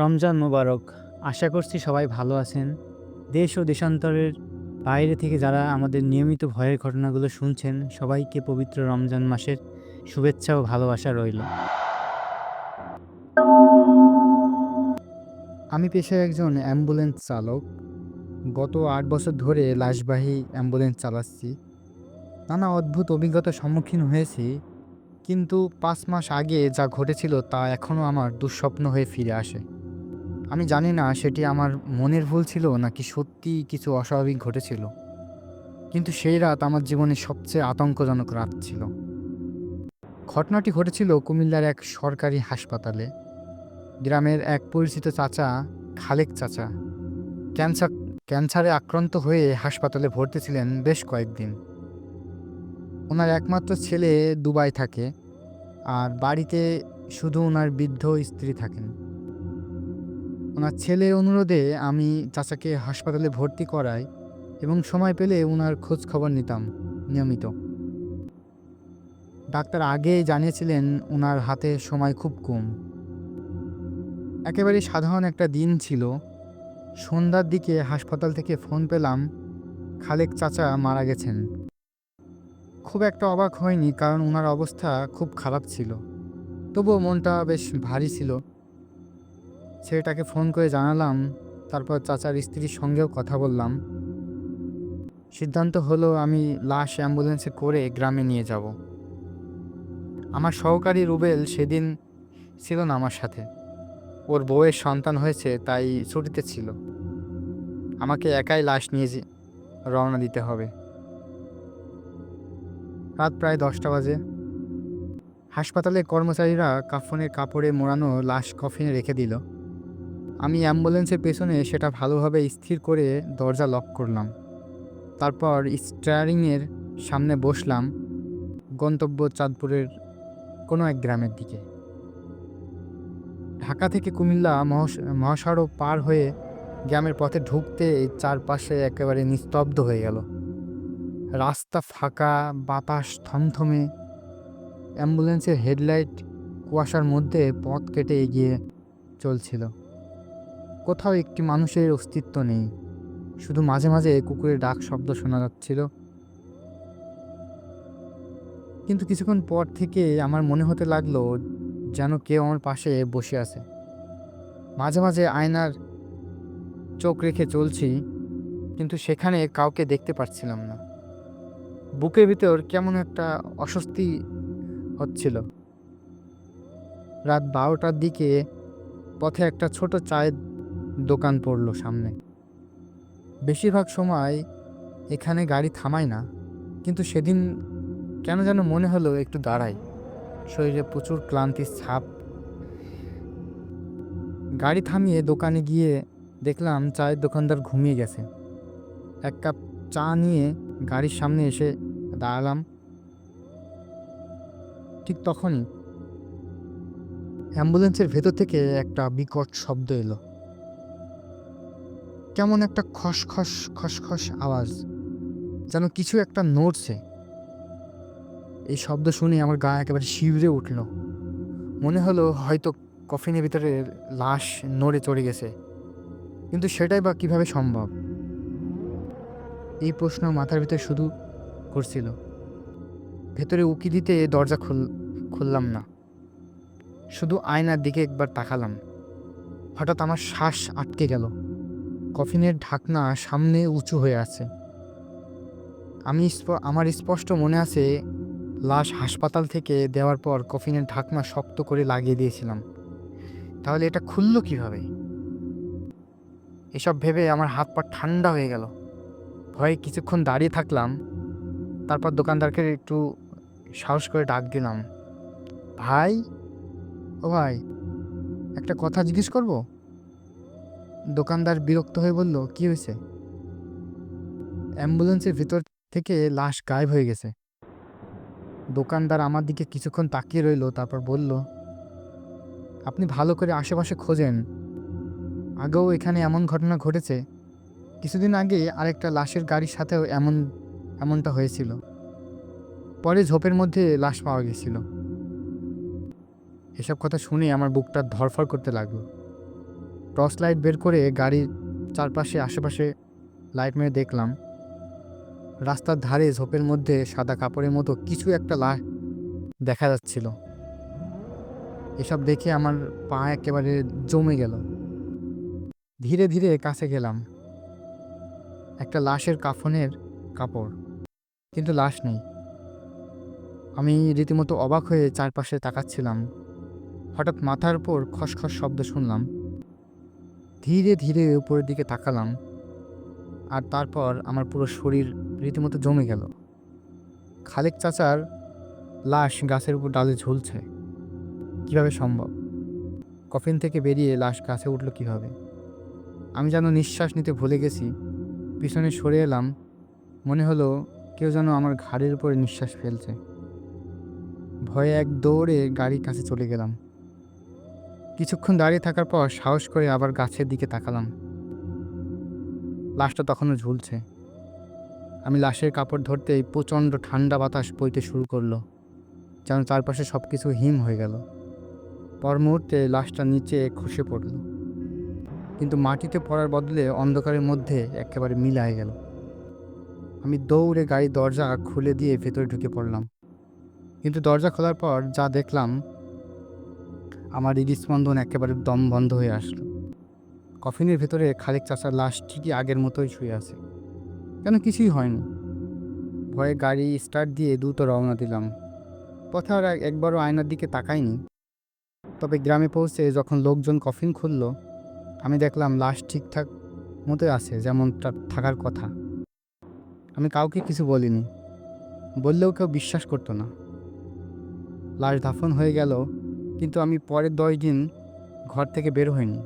রমজান মোবারক। আশা করছি সবাই ভালো আছেন। দেশ ও দেশান্তরের বাইরে থেকে যারা আমাদের নিয়মিত ভয়ের ঘটনাগুলো শুনছেন, সবাইকে পবিত্র রমজান মাসের শুভেচ্ছা ও ভালোবাসা রইল। আমি পেশায় একজন অ্যাম্বুলেন্স চালক। গত আট বছর ধরে লাশবাহী অ্যাম্বুলেন্স চালাচ্ছি। নানা অদ্ভুত অভিজ্ঞতার সম্মুখীন হয়েছি, কিন্তু পাঁচ মাস আগে যা ঘটেছিল তা এখনও আমার দুঃস্বপ্ন হয়ে ফিরে আসে। আমি জানি না সেটি আমার মনের ভুল ছিল নাকি সত্যি কিছু অস্বাভাবিক ঘটেছিল। কিন্তু সেই রাত আমার জীবনের সবচেয়ে আতঙ্কজনক রাত ছিল। ঘটনাটি ঘটেছিল কুমিল্লার এক সরকারি হাসপাতালে। গ্রামের এক পরিচিত চাচা, খালেক চাচা, ক্যান্সার, ক্যান্সারে আক্রান্ত হয়ে হাসপাতালে ভর্তি ছিলেন বেশ কয়েকদিন। ওনার একমাত্র ছেলে দুবাই থাকে, আর বাড়িতে শুধু ওনার বৃদ্ধ স্ত্রী থাকেন। ওনার ছেলের অনুরোধে আমি চাচাকে হাসপাতালে ভর্তি করাই এবং সময় পেলে ওনার খোঁজ খবর নিতাম, নিয়মিত। ডাক্তার আগে জানিয়েছিলেন ওনার হাতে সময় খুব কম। একেবারে সাধারণ একটা দিন ছিল। সন্ধ্যার দিকে হাসপাতাল থেকে ফোন পেলাম, খালেক চাচা মারা গেছেন। খুব একটা অবাক হয়নি কারণ ওনার অবস্থা খুব খারাপ ছিল। তবুও মনটা বেশ ভারী ছিল। ছেলেটাকে ফোন করে জানালাম, তারপর চাচার স্ত্রীর সঙ্গেও কথা বললাম। সিদ্ধান্ত হলো আমি লাশ অ্যাম্বুলেন্সে করে গ্রামে নিয়ে যাব। আমার সহকারী রুবেল সেদিন ছিল না আমার সাথে। ওর বউয়ের সন্তান হয়েছে, তাই ছুটিতে ছিল। আমাকে একাই লাশ নিয়ে রওনা দিতে হবে। রাত প্রায় দশটা বাজে। হাসপাতালের কর্মচারীরা কাফনের কাপড়ে মোড়ানো লাশ কফিনে রেখে দিল। আমি অ্যাম্বুলেন্সের পেছনে সেটা ভালোভাবে স্থির করে দরজা লক করলাম। তারপর স্টারিংয়ের সামনে বসলাম গন্তব্য চাঁদপুরের কোনো এক গ্রামের দিকে। ঢাকা থেকে কুমিল্লা মহাস, মহাসড়ক পার হয়ে গ্রামের পথে ঢুকতে চারপাশে একেবারে নিস্তব্ধ হয়ে গেল। রাস্তা ফাঁকা, বাতাস থমথমে। অ্যাম্বুলেন্সের হেডলাইট কুয়াশার মধ্যে পথ কেটে এগিয়ে চলছিল। কোথাও একটি মানুষের অস্তিত্ব নেই। শুধু মাঝে মাঝে কুকুরের ডাক শব্দ শোনা যাচ্ছিল। কিন্তু কিছুক্ষণ পর থেকে আমার মনে হতে লাগল যেন কেউ আমার পাশে বসে আছে। মাঝে মাঝে আয়নার চোখ রেখে চলছি, কিন্তু সেখানে কাউকে দেখতে পাচ্ছিলাম না। বুকের ভিতর কেমন একটা অস্বস্তি হচ্ছিল। রাত বারোটার দিকে পথে একটা ছোট চায়ের দোকান পড়ল সামনে। বেশিরভাগ সময় এখানে গাড়ি থামায় না, কিন্তু সেদিন কেন যেন মনে হলো একটু দাঁড়াই। শরীরে প্রচুর ক্লান্তির ছাপ। গাড়ি থামিয়ে দোকানে গিয়ে দেখলাম চায়ের দোকানদার ঘুমিয়ে গেছে। এক কাপ চা নিয়ে গাড়ির সামনে এসে দাঁড়ালাম। ঠিক তখনই অ্যাম্বুলেন্সের ভেতর থেকে একটা বিকট শব্দ এলো। কেমন একটা খসখস খসখস আওয়াজ, যেন কিছু একটা নড়ছে। এই শব্দ শুনে আমার গা একেবারে শিউরে উঠল। মনে হলো হয়তো কফিনের ভিতরে লাশ নড়ে চড়ে গেছে, কিন্তু সেটাই বা কীভাবে সম্ভব? এই প্রশ্ন মাথার ভিতরে শুধু করছিল। ভেতরে উকি দিতে দরজা খুল, খুললাম না। শুধু আয়নার দিকে একবার তাকালাম। হঠাৎ আমার শ্বাস আটকে গেল। কফিনের ঢাকনা সামনে উঁচু হয়ে আছে। আমি আমার স্পষ্ট মনে আছে, লাশ হাসপাতাল থেকে দেওয়ার পর কফিনের ঢাকনা শক্ত করে লাগিয়ে দিয়েছিলাম। তাহলে এটা খুললো কীভাবে? এসব ভেবে আমার হাত পা ঠান্ডা হয়ে গেল। ভয়ে কিছুক্ষণ দাঁড়িয়ে থাকলাম, তারপর দোকানদারকে একটু সাহস করে ডাক দিলাম। ভাই? ও ভাই, একটা কথা জিজ্ঞেস করব? দোকানদার বিরক্ত হয়ে বলল, কি হয়েছে? অ্যাম্বুলেন্সের ভিতর থেকে লাশ গায়েব হয়ে গেছে। দোকানদার আমার দিকে কিছুক্ষণ তাকিয়ে রইল, তারপর বলল, আপনি ভালো করে আশেপাশে খোঁজেন। আগেও এখানে এমন ঘটনা ঘটেছে। কিছুদিন আগে আরেকটা লাশের গাড়ির সাথেও এমন, এমনটা হয়েছিল। পরে ঝোপের মধ্যে লাশ পাওয়া গেছিল। এসব কথা শুনে আমার বুকটা ধরফর করতে লাগল। টর্চ লাইট বের করে গাড়ির চারপাশে, আশেপাশে লাইট মেরে দেখলাম। রাস্তার ধারে ঝোপের মধ্যে সাদা কাপড়ের মতো কিছু একটা লাশ দেখা যাচ্ছিল। এসব দেখে আমার পা একেবারে জমে গেল। ধীরে ধীরে কাছে গেলাম। একটা লাশের কাফনের কাপড়, কিন্তু লাশ নেই। আমি রীতিমতো অবাক হয়ে চারপাশে তাকাচ্ছিলাম। হঠাৎ মাথার উপর খসখস শব্দ শুনলাম। ধীরে ধীরে উপরের দিকে তাকালাম আর তারপর আমার পুরো শরীর রীতিমতো জমে গেল। খালেক চাচার লাশ গাছের উপর ডালে ঝুলছে। কীভাবে সম্ভব? কফিন থেকে বেরিয়ে লাশ গাছে উঠল কীভাবে? আমি যেন নিঃশ্বাস নিতে ভুলে গেছি। পিছনে সরে এলাম। মনে হলো কেউ যেন আমার ঘাড়ের উপরে নিঃশ্বাস ফেলছে। ভয়ে এক দৌড়ে গাড়ির কাছে চলে গেলাম। কিছুক্ষণ দাঁড়িয়ে থাকার পর সাহস করে আবার গাছের দিকে তাকালাম। লাশটা তখনও ঝুলছে। আমি লাশের কাপড় ধরতেই প্রচণ্ড ঠান্ডা বাতাস বইতে শুরু করল, যেন চারপাশে সব কিছু হিম হয়ে গেল। পর মুহূর্তে লাশটা নিচে খসে পড়ল, কিন্তু মাটিতে পড়ার বদলে অন্ধকারের মধ্যে একেবারে মিলায় গেল। আমি দৌড়ে গাড়ির দরজা খুলে দিয়ে ভেতরে ঢুকে পড়লাম, কিন্তু দরজা খোলার পর যা দেখলাম আমার হৃদস্পন্দন একেবারে দম বন্ধ হয়ে আসলো। কফিনের ভেতরে খালেক চাচার লাশ ঠিকই আগের মতোই শুয়ে আছে। কেন কিছুই হয়নি। ভয়ে গাড়ি স্টার্ট দিয়ে দ্রুত রওনা দিলাম। পথে আর একবারও আয়নার দিকে তাকাইনি। তবে গ্রামে পৌঁছে যখন লোকজন কফিন খুলল, আমি দেখলাম লাশ ঠিকঠাক মতোই আছে যেমন থাকার কথা। আমি কাউকে কিছু বলিনি। বললেও কেউ বিশ্বাস করতো না। লাশ দাফন হয়ে গেল কিন্তু আমি পরের দশ দিন ঘর থেকে বের হইনি।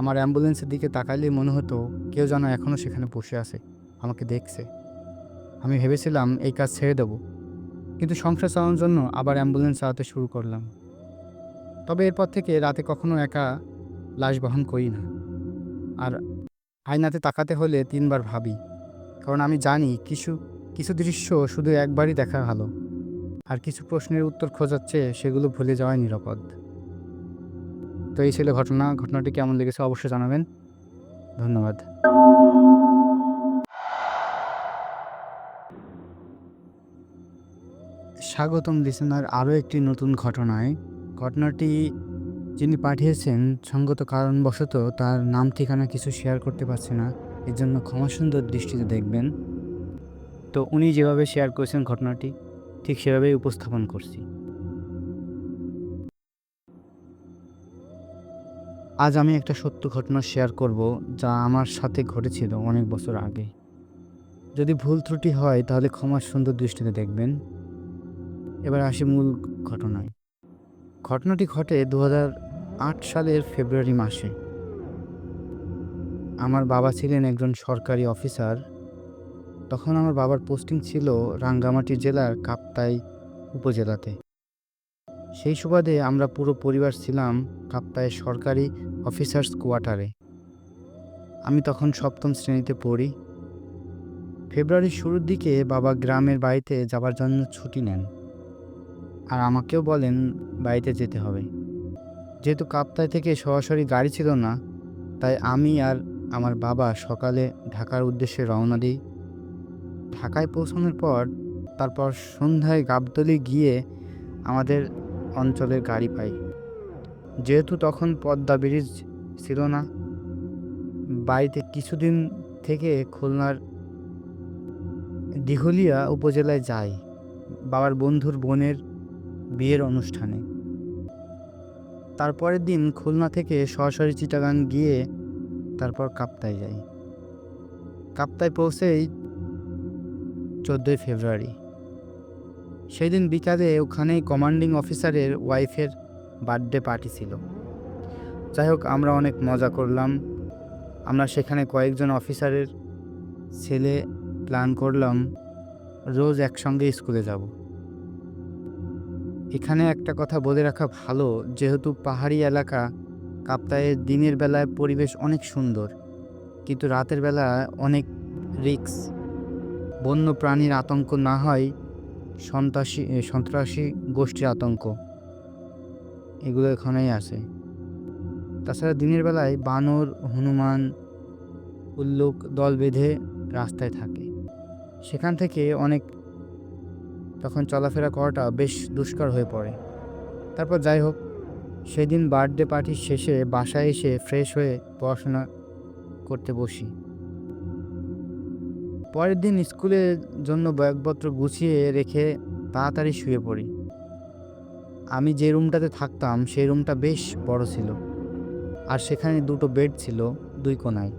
আমার অ্যাম্বুলেন্সের দিকে তাকাইলে মনে হতো কেউ যেন এখনও সেখানে বসে আছে, আমাকে দেখছে। আমি ভেবেছিলাম এই কাজ ছেড়ে দেব, কিন্তু সংসার চালানোর জন্য আবার অ্যাম্বুলেন্স চালাতে শুরু করলাম। তবে এরপর থেকে রাতে কখনো একা লাশ বহন করি না। আর আয়নাতে তাকাতে হলে তিনবার ভাবি, কারণ আমি জানি কিছু কিছু দৃশ্য শুধু একবারই দেখা ভালো। আর কিছু প্রশ্নের উত্তর খোঁজার চেয়ে সেগুলো ভুলে যাওয়াই নিরাপদ। তো এই ছিল ঘটনা। ঘটনাটি কেমন লেগেছে অবশ্যই জানাবেন। ধন্যবাদ। স্বাগতম লিসেনার আরও একটি নতুন ঘটনায়। ঘটনাটি যিনি পাঠিয়েছেন সঙ্গত কারণবশত তার নাম ঠিকানা কিছু শেয়ার করতে পারছে না। এর জন্য ক্ষমা সুন্দর দৃষ্টিতে দেখবেন। তো উনি যেভাবে শেয়ার করেছেন ঘটনাটি ঠিক সেভাবেই উপস্থাপন করছি। আজ আমি একটা সত্য ঘটনা শেয়ার করব যা আমার সাথে ঘটেছিল অনেক বছর আগে। যদি ভুল ত্রুটি হয়, তাহলে ক্ষমার সুন্দর দৃষ্টিতে দেখবেন। এবার আসি মূল ঘটনায়। ঘটনাটি ঘটে দু সালের ফেব্রুয়ারি মাসে। আমার বাবা ছিলেন একজন সরকারি অফিসার। তখন আমার বাবার পোস্টিং ছিল রাঙ্গামাটি জেলার কাপ্তাই উপজেলাতে। সেই সুবাদে আমরা পুরো পরিবার ছিলাম কাপ্তায় সরকারি অফিসার্স কোয়ার্টারে আমি তখন সপ্তম শ্রেণীতে পড়ি। ফেব্রুয়ারির শুরুর দিকে বাবা গ্রামের বাড়িতে যাবার জন্য ছুটি নেন। আর আমাকেও বলেন বাড়িতে যেতে হবে। যেহেতু কাপ্তায় থেকে সরাসরি গাড়ি ছিল না, তাই আমি আর আমার বাবা সকালে ঢাকার উদ্দেশ্যে রওনা দিই। ঢাকায় পৌঁছানোর পর তারপর সন্ধ্যায় গাবতলি গিয়ে আমাদের অঞ্চলের গাড়ি পাই। যেহেতু তখন পদ্মা ব্রিজ ছিল না, বাড়িতে কিছুদিন থেকে খুলনার দিঘলিয়া উপজেলায় যাই, বাবার বন্ধুর বোনের বিয়ের অনুষ্ঠানে। তারপরের দিন খুলনা থেকে সরাসরি চিটাগাং গিয়ে তারপর কাপ্তায় যাই। কাপ্তায় পৌঁছেই চোদ্দোই ফেব্রুয়ারি। সেই দিন বিকালে ওখানেই কমান্ডিং অফিসারের ওয়াইফের বার্থডে পার্টি ছিল। যাই হোক, আমরা অনেক মজা করলাম। আমরা সেখানে কয়েকজন অফিসারের ছেলে প্ল্যান করলাম রোজ একসঙ্গে স্কুলে যাব। এখানে একটা কথা বলে রাখা ভালো, যেহেতু পাহাড়ি এলাকা কাপ্তায়ের দিনের বেলায় পরিবেশ অনেক সুন্দর, কিন্তু রাতের বেলা অনেক রিক্স বন্য প্রাণীর আতঙ্ক না হয়, সন্ত্রাসী সন্ত্রাসী গোষ্ঠীর আতঙ্ক। এগুলো এখানেই আছে। তাছাড়া দিনের বেলায় বানর, হনুমান, উল্লুক দল বেঁধে রাস্তায় থাকে। সেখান থেকে অনেক তখন চলাফেরা করাটা বেশ দুষ্কর হয়ে পড়ে। তারপর যাই হোক, সেদিন বার্থডে পার্টির শেষে বাসায় এসে ফ্রেশ হয়ে পড়াশোনা করতে বসি। পরের দিন স্কুলের জন্য ব্যাগপত্র গুছিয়ে রেখে তাড়াতাড়ি শুয়ে পড়ি। আমি যে রুমটাতে থাকতাম, সেই রুমটা বেশ বড় ছিল। আর সেখানে দুটো বেড ছিল, দুই কোনায়।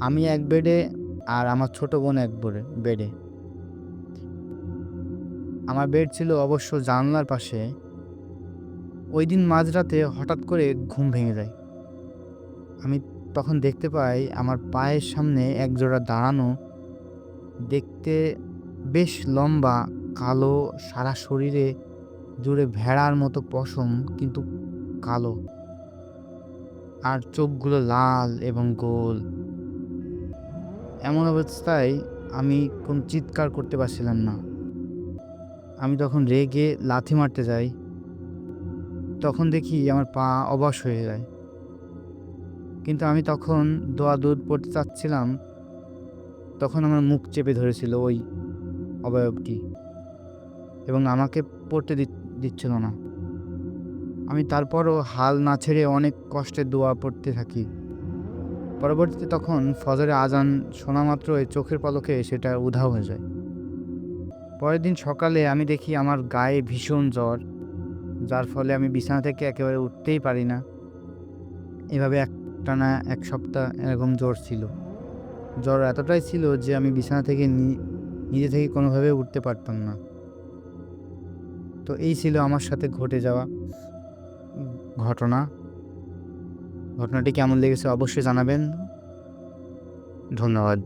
আমি এক বেডে আর আমার ছোট বোন এক বেডে আমার বেড ছিল অবশ্য জানলার পাশে। ওই দিন মাঝরাতে হঠাৎ করে ঘুম ভেঙে যায়। আমি তখন দেখতে পাই আমার পায়ের সামনে একজোড়া দাঁড়ানো দেখতে বেশ লম্বা, কালো, সারা শরীরে জুড়ে ভেড়ার মতো পশম, কিন্তু কালো। আর চোখগুলো লাল এবং গোল। এমন অবস্থায় আমি কোন চিৎকার করতে পারছিলাম না। আমি তখন রেগে লাথি মারতে যাই। তখন দেখি আমার পা অবশ হয়ে যায়। কিন্তু আমি তখন দোয়া দুধ পড়তে চাচ্ছিলাম তখন আমার মুখ চেপে ধরেছিল ওই অবয়বটি এবং আমাকে পড়তে দিচ্ছিল না। আমি তারপরও হাল না ছেড়ে অনেক কষ্টে দোয়া পড়তে থাকি। পরবর্তীতে তখন ফজরে আজান শোনা মাত্রই চোখের পলকে সেটা উধাও হয়ে যায়। পরের দিন সকালে আমি দেখি আমার গায়ে ভীষণ জ্বর, যার ফলে আমি বিছানা থেকে একেবারে উঠতেই পারি না। এভাবে একটানা এক সপ্তাহ এরকম জ্বর ছিল। জ্বর এতটাই ছিল যে আমি বিছানা থেকে নিজে থেকে কোনোভাবে উঠতে পারতাম না। তো এই ছিল আমার সাথে ঘটে যাওয়া ঘটনা। ঘটনাটি কেমন লেগেছে অবশ্যই জানাবেন। ধন্যবাদ।